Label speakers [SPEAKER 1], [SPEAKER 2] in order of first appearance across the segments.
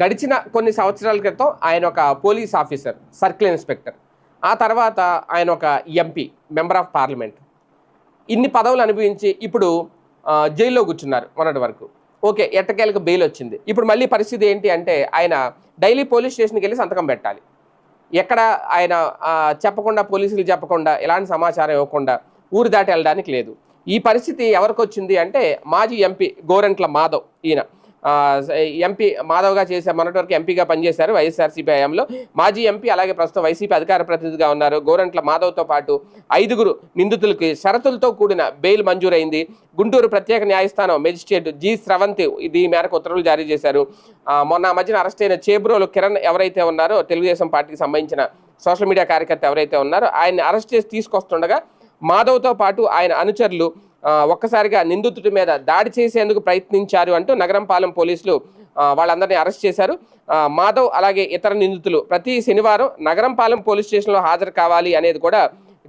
[SPEAKER 1] గడిచిన కొన్ని సంవత్సరాల క్రితం ఆయన ఒక పోలీస్ ఆఫీసర్ సర్కిల్ ఇన్స్పెక్టర్. ఆ తర్వాత ఆయన ఒక ఎంపీ మెంబర్ ఆఫ్ పార్లమెంట్. ఇన్ని పదవులు అనుభవించి ఇప్పుడు జైల్లో కూర్చున్నారు మొన్నటి వరకు. ఓకే ఎట్టకేలకు బెయిల్ వచ్చింది. ఇప్పుడు మళ్ళీ పరిస్థితి ఏంటి అంటే ఆయన డైలీ పోలీస్ స్టేషన్కి వెళ్ళి సంతకం పెట్టాలి. ఎక్కడ ఆయన చెప్పకుండా పోలీసులు చెప్పకుండా ఎలాంటి సమాచారం ఇవ్వకుండా ఊరు దాటి వెళ్ళడానికి లేదు. ఈ పరిస్థితి ఎవరికి వచ్చింది అంటే మాజీ ఎంపీ గోరంట్ల మాధవ్ ఈయన. ఎంపీ మాధవ్గా చేసే మొన్నటి వరకు ఎంపీగా పనిచేశారు వైఎస్ఆర్సీపీ హయాంలో. మాజీ ఎంపీ అలాగే ప్రస్తుతం వైసీపీ అధికార ప్రతినిధిగా ఉన్నారు. గోరంట్ల మాధవ్తో పాటు ఐదుగురు నిందితులకి షరతులతో కూడిన బెయిల్ మంజూరైంది. గుంటూరు ప్రత్యేక న్యాయస్థానం మెజిస్ట్రేట్ జి స్రవంతి ఇది మేరకు ఉత్తర్వులు జారీ చేశారు. మొన్న మధ్యన అరెస్ట్ అయిన చేబ్రోలు కిరణ్ ఎవరైతే ఉన్నారో తెలుగుదేశం పార్టీకి సంబంధించిన సోషల్ మీడియా కార్యకర్త ఎవరైతే ఉన్నారో ఆయన్ని అరెస్ట్ చేసి తీసుకొస్తుండగా మాధవ్తో పాటు ఆయన అనుచరులు ఒక్కసారిగా నిందితుడి మీద దాడి చేసేందుకు ప్రయత్నించారు అంటూ నగరంపాలెం పోలీసులు వాళ్ళందరినీ అరెస్ట్ చేశారు. మాధవ్ అలాగే ఇతర నిందితులు ప్రతి శనివారం నగరంపాలెం పోలీస్ స్టేషన్లో హాజరు కావాలి అనేది కూడా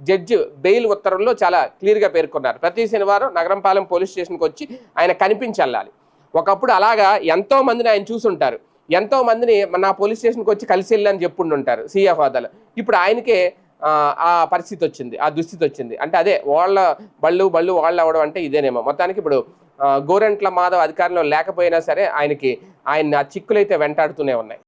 [SPEAKER 1] జడ్జి బెయిల్ ఉత్తర్వుల్లో చాలా క్లియర్గా పేర్కొన్నారు. ప్రతి శనివారం నగరంపాలెం పోలీస్ స్టేషన్కి వచ్చి ఆయన కనిపించల్లాలి ఒకప్పుడు అలాగా ఎంతో మందిని ఆయన చూసుంటారు. ఎంతో మందిని నా పోలీస్ స్టేషన్కి వచ్చి కలిసి వెళ్ళని అని చెప్పుండుంటారు సీఏ హోదాలో. ఇప్పుడు ఆయనకే ఆ, పరిస్థితి వచ్చింది ఆ దుస్థితి వచ్చింది. అంటే అదే వాళ్ళ బళ్ళు బళ్ళు వాళ్ళు అవ్వడం అంటే ఇదేనేమో. మొత్తానికి ఇప్పుడు గోరెంట్ల మాధవ్ అధికారంలో లేకపోయినా సరే ఆయనకి ఆయన చిక్కులైతే వెంటాడుతూనే ఉన్నాయి.